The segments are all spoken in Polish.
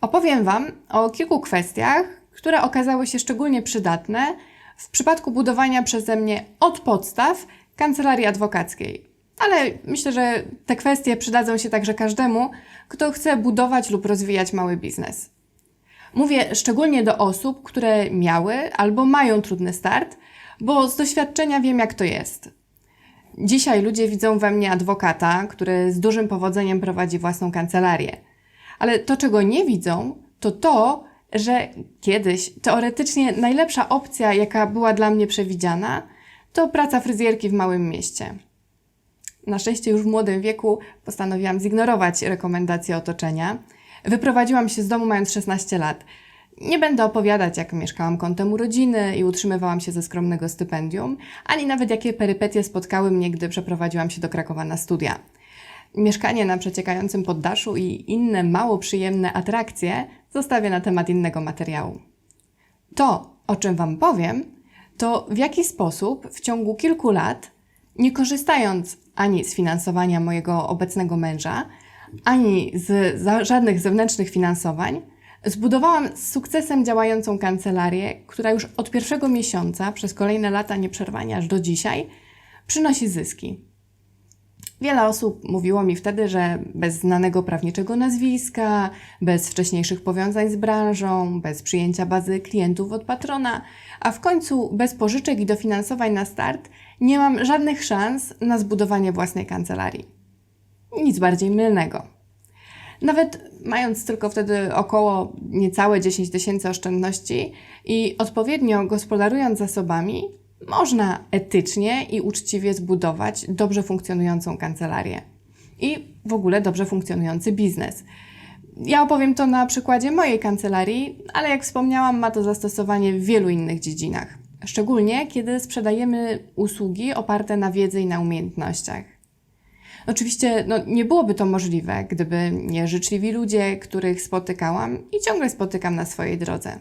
Opowiem Wam o kilku kwestiach, które okazały się szczególnie przydatne w przypadku budowania przeze mnie od podstaw kancelarii adwokackiej. Ale myślę, że te kwestie przydadzą się także każdemu, kto chce budować lub rozwijać mały biznes. Mówię szczególnie do osób, które miały albo mają trudny start, bo z doświadczenia wiem, jak to jest. Dzisiaj ludzie widzą we mnie adwokata, który z dużym powodzeniem prowadzi własną kancelarię. Ale to, czego nie widzą, to to, że kiedyś teoretycznie najlepsza opcja, jaka była dla mnie przewidziana, to praca fryzjerki w małym mieście. Na szczęście już w młodym wieku postanowiłam zignorować rekomendacje otoczenia. Wyprowadziłam się z domu mając 16 lat. Nie będę opowiadać, jak mieszkałam kątem urodziny i utrzymywałam się ze skromnego stypendium, ani nawet jakie perypetie spotkały mnie, gdy przeprowadziłam się do Krakowa na studia. Mieszkanie na przeciekającym poddaszu i inne mało przyjemne atrakcje zostawię na temat innego materiału. To, o czym Wam powiem, to w jaki sposób w ciągu kilku lat, nie korzystając ani z finansowania mojego obecnego męża, ani z żadnych zewnętrznych finansowań, zbudowałam z sukcesem działającą kancelarię, która już od pierwszego miesiąca przez kolejne lata nieprzerwanie aż do dzisiaj przynosi zyski. Wiele osób mówiło mi wtedy, że bez znanego prawniczego nazwiska, bez wcześniejszych powiązań z branżą, bez przyjęcia bazy klientów od patrona, a w końcu bez pożyczek i dofinansowań na start, nie mam żadnych szans na zbudowanie własnej kancelarii. Nic bardziej mylnego. Nawet mając tylko wtedy około niecałe 10 tysięcy oszczędności i odpowiednio gospodarując zasobami, można etycznie i uczciwie zbudować dobrze funkcjonującą kancelarię i w ogóle dobrze funkcjonujący biznes. Ja opowiem to na przykładzie mojej kancelarii, ale jak wspomniałam, ma to zastosowanie w wielu innych dziedzinach. Szczególnie kiedy sprzedajemy usługi oparte na wiedzy i na umiejętnościach. Oczywiście no, nie byłoby to możliwe, gdyby nie życzliwi ludzie, których spotykałam i ciągle spotykam na swojej drodze.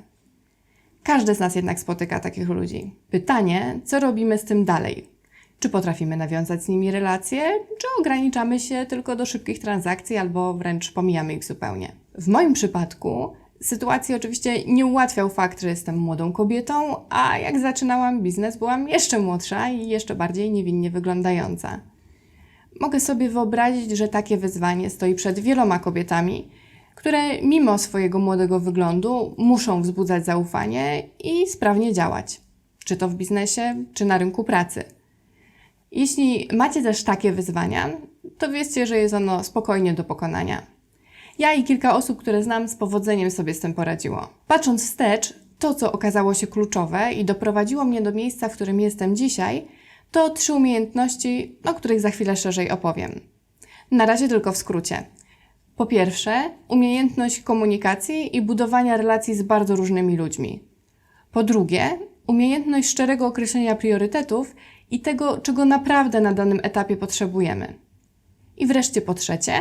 Każdy z nas jednak spotyka takich ludzi. Pytanie, co robimy z tym dalej? Czy potrafimy nawiązać z nimi relacje, czy ograniczamy się tylko do szybkich transakcji albo wręcz pomijamy ich zupełnie? W moim przypadku sytuacji oczywiście nie ułatwiał fakt, że jestem młodą kobietą, a jak zaczynałam biznes, byłam jeszcze młodsza i jeszcze bardziej niewinnie wyglądająca. Mogę sobie wyobrazić, że takie wyzwanie stoi przed wieloma kobietami, które mimo swojego młodego wyglądu muszą wzbudzać zaufanie i sprawnie działać, czy to w biznesie, czy na rynku pracy. Jeśli macie też takie wyzwania, to wiedzcie, że jest ono spokojnie do pokonania. Ja i kilka osób, które znam, z powodzeniem sobie z tym poradziło. Patrząc wstecz, to co okazało się kluczowe i doprowadziło mnie do miejsca, w którym jestem dzisiaj, to trzy umiejętności, o których za chwilę szerzej opowiem. Na razie tylko w skrócie. Po pierwsze, umiejętność komunikacji i budowania relacji z bardzo różnymi ludźmi. Po drugie, umiejętność szczerego określenia priorytetów i tego, czego naprawdę na danym etapie potrzebujemy. I wreszcie po trzecie,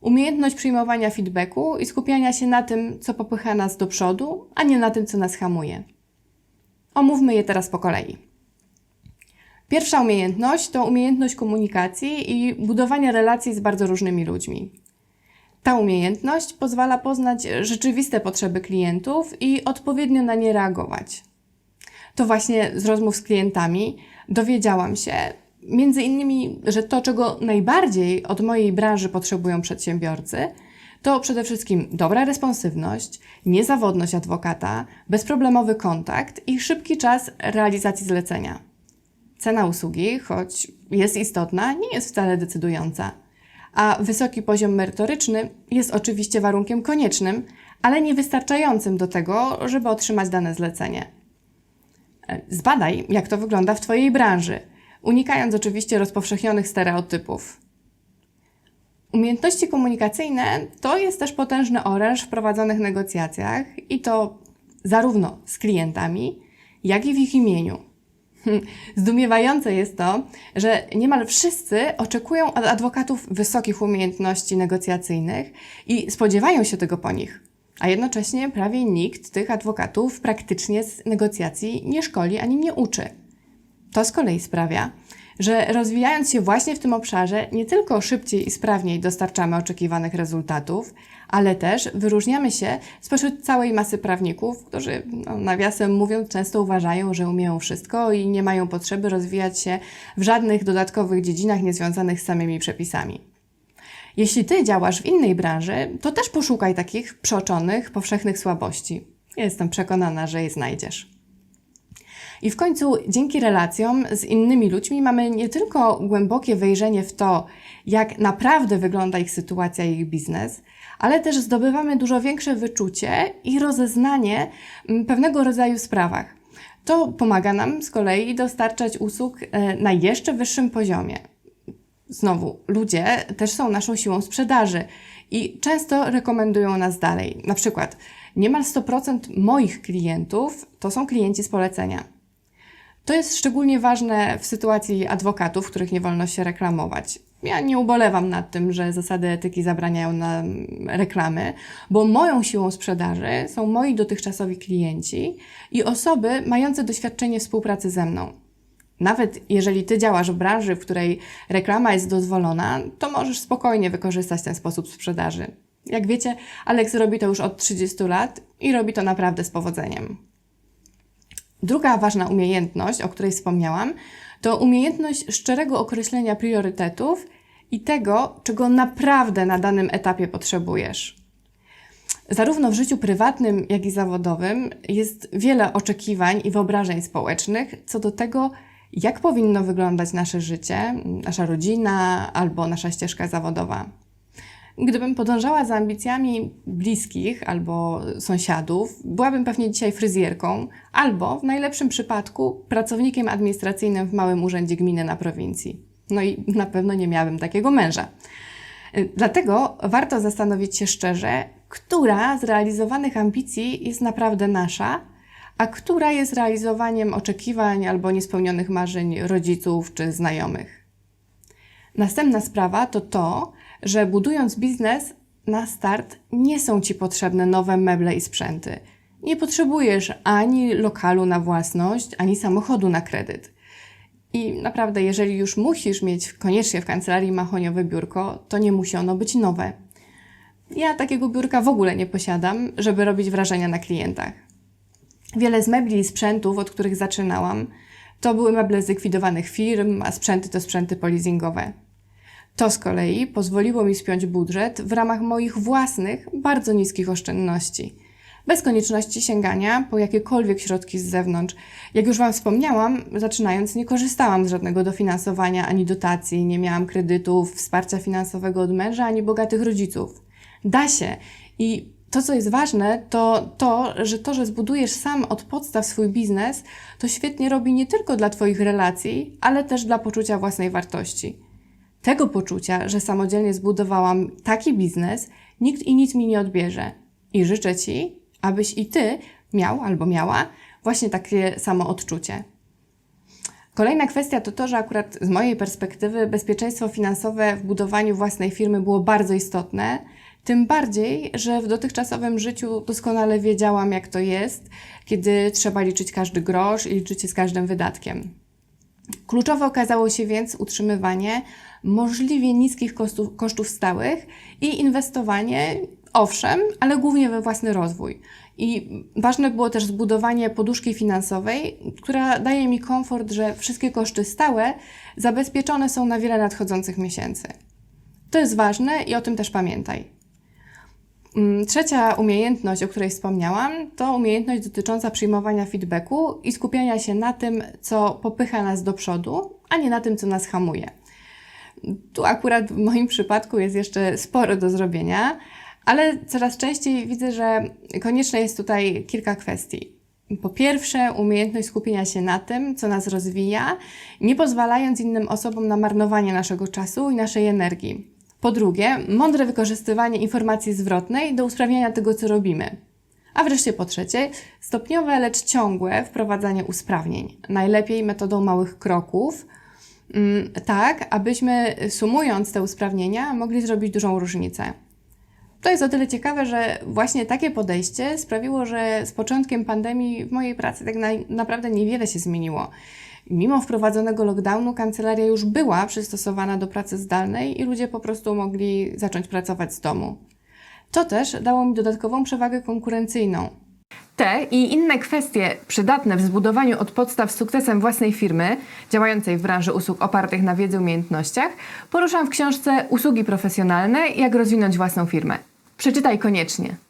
umiejętność przyjmowania feedbacku i skupiania się na tym, co popycha nas do przodu, a nie na tym, co nas hamuje. Omówmy je teraz po kolei. Pierwsza umiejętność to umiejętność komunikacji i budowania relacji z bardzo różnymi ludźmi. Ta umiejętność pozwala poznać rzeczywiste potrzeby klientów i odpowiednio na nie reagować. To właśnie z rozmów z klientami dowiedziałam się, między innymi, że to, czego najbardziej od mojej branży potrzebują przedsiębiorcy, to przede wszystkim dobra responsywność, niezawodność adwokata, bezproblemowy kontakt i szybki czas realizacji zlecenia. Cena usługi, choć jest istotna, nie jest wcale decydująca a wysoki poziom merytoryczny jest oczywiście warunkiem koniecznym, ale niewystarczającym do tego, żeby otrzymać dane zlecenie. E, Zbadaj, jak to wygląda w Twojej branży, unikając oczywiście rozpowszechnionych stereotypów. Umiejętności komunikacyjne to jest też potężny oręż w prowadzonych negocjacjach i to zarówno z klientami, jak i w ich imieniu. Zdumiewające jest to, że niemal wszyscy oczekują od adwokatów wysokich umiejętności negocjacyjnych i spodziewają się tego po nich. A jednocześnie prawie nikt tych adwokatów praktycznie z negocjacji nie szkoli ani nie uczy. To z kolei sprawia, że rozwijając się właśnie w tym obszarze, nie tylko szybciej i sprawniej dostarczamy oczekiwanych rezultatów, ale też wyróżniamy się spośród całej masy prawników, którzy, no, nawiasem mówiąc, często uważają, że umieją wszystko i nie mają potrzeby rozwijać się w żadnych dodatkowych dziedzinach niezwiązanych z samymi przepisami. Jeśli ty działasz w innej branży, to też poszukaj takich przeoczonych, powszechnych słabości. Jestem przekonana, że je znajdziesz. I w końcu dzięki relacjom z innymi ludźmi mamy nie tylko głębokie wejrzenie w to, jak naprawdę wygląda ich sytuacja i ich biznes, ale też zdobywamy dużo większe wyczucie i rozeznanie mm, pewnego rodzaju sprawach. To pomaga nam z kolei dostarczać usług e, na jeszcze wyższym poziomie. Znowu, ludzie też są naszą siłą sprzedaży i często rekomendują nas dalej. Na przykład, niemal 100% moich klientów to są klienci z polecenia. To jest szczególnie ważne w sytuacji adwokatów, których nie wolno się reklamować. Ja nie ubolewam nad tym, że zasady etyki zabraniają nam reklamy, bo moją siłą sprzedaży są moi dotychczasowi klienci i osoby mające doświadczenie współpracy ze mną. Nawet jeżeli ty działasz w branży, w której reklama jest dozwolona, to możesz spokojnie wykorzystać ten sposób sprzedaży. Jak wiecie, Alex robi to już od 30 lat i robi to naprawdę z powodzeniem. Druga ważna umiejętność, o której wspomniałam, to umiejętność szczerego określenia priorytetów i tego, czego naprawdę na danym etapie potrzebujesz. Zarówno w życiu prywatnym, jak i zawodowym jest wiele oczekiwań i wyobrażeń społecznych co do tego, jak powinno wyglądać nasze życie, nasza rodzina albo nasza ścieżka zawodowa. Gdybym podążała za ambicjami bliskich albo sąsiadów, byłabym pewnie dzisiaj fryzjerką, albo w najlepszym przypadku pracownikiem administracyjnym w małym urzędzie gminy na prowincji. No i na pewno nie miałabym takiego męża. Dlatego warto zastanowić się szczerze, która z realizowanych ambicji jest naprawdę nasza, a która jest realizowaniem oczekiwań albo niespełnionych marzeń rodziców czy znajomych. Następna sprawa to to, że budując biznes na start nie są Ci potrzebne nowe meble i sprzęty. Nie potrzebujesz ani lokalu na własność, ani samochodu na kredyt. I naprawdę, jeżeli już musisz mieć koniecznie w kancelarii mahoniowe biurko, to nie musi ono być nowe. Ja takiego biurka w ogóle nie posiadam, żeby robić wrażenia na klientach. Wiele z mebli i sprzętów, od których zaczynałam, to były meble z likwidowanych firm, a sprzęty to sprzęty polizingowe. To z kolei pozwoliło mi spiąć budżet w ramach moich własnych, bardzo niskich oszczędności. Bez konieczności sięgania po jakiekolwiek środki z zewnątrz. Jak już Wam wspomniałam, zaczynając nie korzystałam z żadnego dofinansowania ani dotacji, nie miałam kredytów, wsparcia finansowego od męża ani bogatych rodziców. Da się i to, co jest ważne, to to, że to, że zbudujesz sam od podstaw swój biznes, to świetnie robi nie tylko dla Twoich relacji, ale też dla poczucia własnej wartości tego poczucia, że samodzielnie zbudowałam taki biznes, nikt i nic mi nie odbierze. I życzę Ci, abyś i Ty miał albo miała właśnie takie samo odczucie. Kolejna kwestia to to, że akurat z mojej perspektywy bezpieczeństwo finansowe w budowaniu własnej firmy było bardzo istotne. Tym bardziej, że w dotychczasowym życiu doskonale wiedziałam, jak to jest, kiedy trzeba liczyć każdy grosz i liczyć się z każdym wydatkiem. Kluczowe okazało się więc utrzymywanie możliwie niskich kosztów, kosztów stałych i inwestowanie, owszem, ale głównie we własny rozwój. I ważne było też zbudowanie poduszki finansowej, która daje mi komfort, że wszystkie koszty stałe zabezpieczone są na wiele nadchodzących miesięcy. To jest ważne i o tym też pamiętaj. Mm, trzecia umiejętność, o której wspomniałam, to umiejętność dotycząca przyjmowania feedbacku i skupiania się na tym, co popycha nas do przodu, a nie na tym, co nas hamuje. Tu akurat w moim przypadku jest jeszcze sporo do zrobienia, ale coraz częściej widzę, że konieczne jest tutaj kilka kwestii. Po pierwsze, umiejętność skupienia się na tym, co nas rozwija, nie pozwalając innym osobom na marnowanie naszego czasu i naszej energii. Po drugie, mądre wykorzystywanie informacji zwrotnej do usprawniania tego, co robimy. A wreszcie po trzecie, stopniowe, lecz ciągłe wprowadzanie usprawnień. Najlepiej metodą małych kroków, tak abyśmy sumując te usprawnienia mogli zrobić dużą różnicę. To jest o tyle ciekawe, że właśnie takie podejście sprawiło, że z początkiem pandemii w mojej pracy tak na, naprawdę niewiele się zmieniło. Mimo wprowadzonego lockdownu, kancelaria już była przystosowana do pracy zdalnej i ludzie po prostu mogli zacząć pracować z domu. To też dało mi dodatkową przewagę konkurencyjną. Te i inne kwestie przydatne w zbudowaniu od podstaw sukcesem własnej firmy, działającej w branży usług opartych na wiedzy i umiejętnościach, poruszam w książce Usługi profesjonalne jak rozwinąć własną firmę. Przeczytaj koniecznie.